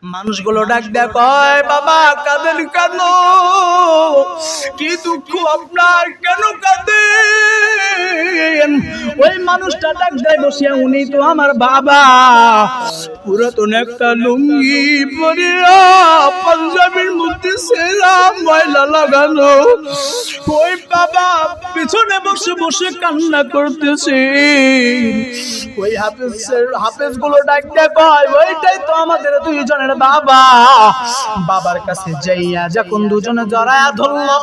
মানুষগুলো ডাক দেয় কয় বাবা কাঁদেন কেন? কি দুঃখ আপনার কেন কাঁদেন? ওই মানুষটা ডাক দেয় বসিয়া উনি তো আমার বাবা। পুরাতন একটা লুঙ্গি পরিয়া পাঞ্জাবির মধ্যে সেরা ময়লা লাগানো। ওই বাবা? পিছনে বসে বসে কান্না করতেছে। ওই হাফেজের হাফেজগুলো ডাক দেয় কয় ওইটাই তো আমাদের দুইজনের বাবা। বাবার কাছে যাইয়া যখন দুজনে জড়ায়া ধরলো,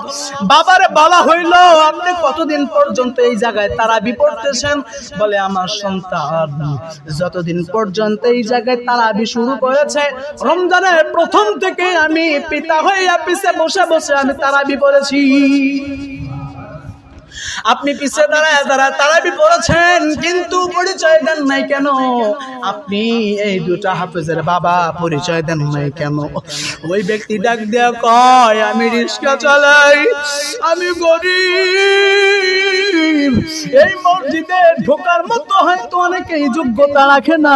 বাবারে বলা হইল, আপনি কতদিন পর্যন্ত এই জায়গায় তারা বিপড়তেছেন বলে, আমার সন্তান, যতদিন পর্যন্ত এই জায়গায় তারাবি শুরু করেছে রমজানের প্রথম থেকে আমি পিতা হইয়া পিছে বসে বসে আমি তারাবি পড়েছি। আপনি পিছিয়ে দাঁড়ায় দাঁড়ায় তারাবি পড়েছেন, কিন্তু পরিচয় দেন নাই কেন? আপনি এই দুটা হাফেজের বাবা, পরিচয় দেন নাই কেন? ওই ব্যক্তি ডাক দেয়া কয়, আমি রিক্সা চালাই, আমি গরিব এই মসজিদে ঢোকার মতো হয়তো অনেকেই যোগ্যতা রাখে না।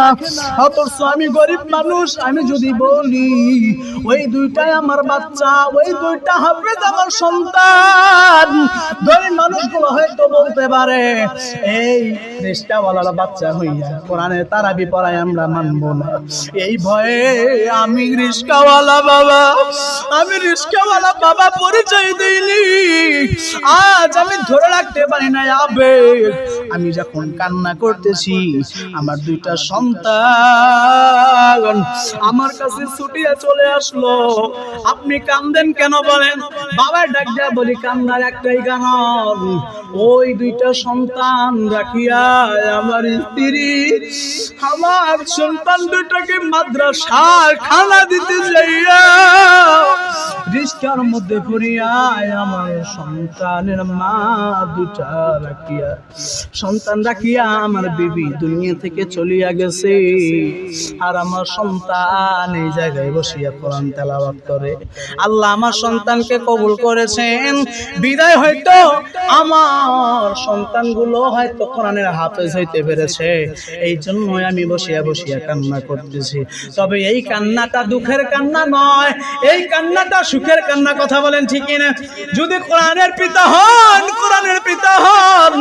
অথচ আমি গরিব মানুষ, আমি যদি বলি, ওই দুইটাই আমার বাচ্চা, ওই দুইটা হাফেজ আমার সন্তান। গরিব মানুষগুলো হয়তো বলতে পারে, এই রিস্কাওয়ালার বাচ্চা হইয়া কোরআনে তারাবি পড়ায় আমরা মানবো না। এই ভয়ে আমি রিস্কাওয়ালা বাবা, আমি রিস্কাওয়ালা বাবা পরিচয় দিইনি। আজ আমি ধরে রাখতে পারি না আবেগ আমি যখন কান্না করতেছি, আমার দুইটা সন্তান আমার কাছে ছুটিয়া চলে আসলো। আপনি কান্দেন কেন বলেন? বাবার ডাক দেয়া বলি, কান্নার একটাই কারণ, ওই দুইটা সন্তান রাখিয়া আমার স্ত্রী, আমার সন্তান দুটাকে মাদ্রাসার খানা দিতে যাইয়া রিস্কার মধ্যে পড়িয়ায় আমার সন্তানের মা দুটা রাখিয়া সন্তান রাখিয়া আমার বিবি দুনিয়া থেকে চলিয়া গেছে? আর আমার সন্তান এই জায়গায় বসিয়া কোরআন তেলাওয়াত করে। আল্লাহ আমার সন্তানকে কবুল করেছেন। বিদায় হয়তো আমার সন্তানগুলো হয়তো কোরআনের হাফেজ হইতে পেরেছে। এই জন্যই আমি বসিয়া বসিয়া কান্না করতেছি। তবে এই কান্নাটা দুঃখের কান্না নয়। এই কান্নাটা সুখের কান্না, কথা বলেন ঠিক না যদি কোরআনের পিতা হন, কোরআনের পিতা হন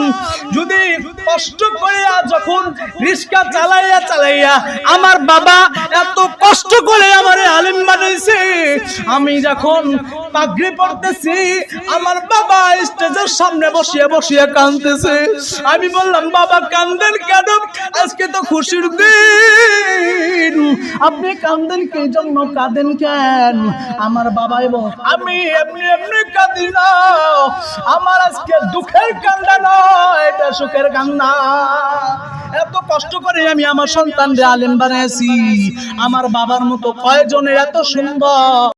যদি কষ্ট করিয়া যখন রিস্কা চালাইয়া চালাইয়া আমার বাবা এত কষ্ট করে আমার আলিম বানাইছে, আমি যখন পাগড়ি পড়তেছি আমার বাবা স্টেজের সামনে বসিয়ে বসিয়ে কাঁদতেছে। আমি বললাম, বাবা, কান্দেন কেন? আজকে তো খুশির দিন। আপনি কান্দেন কে জন্য? কাঁদেন কেন? আমার বাবাই বল আমি এমনি এমনি কাঁদি না। আমার আজকে দুঃখের কান্না নয় এটা সুখের কান্না। এত কষ্ট করে আমি আমার সন্তানদের আলেম বানিয়েছি আমার বাবার মতো কয়জনের এত সুন্দর।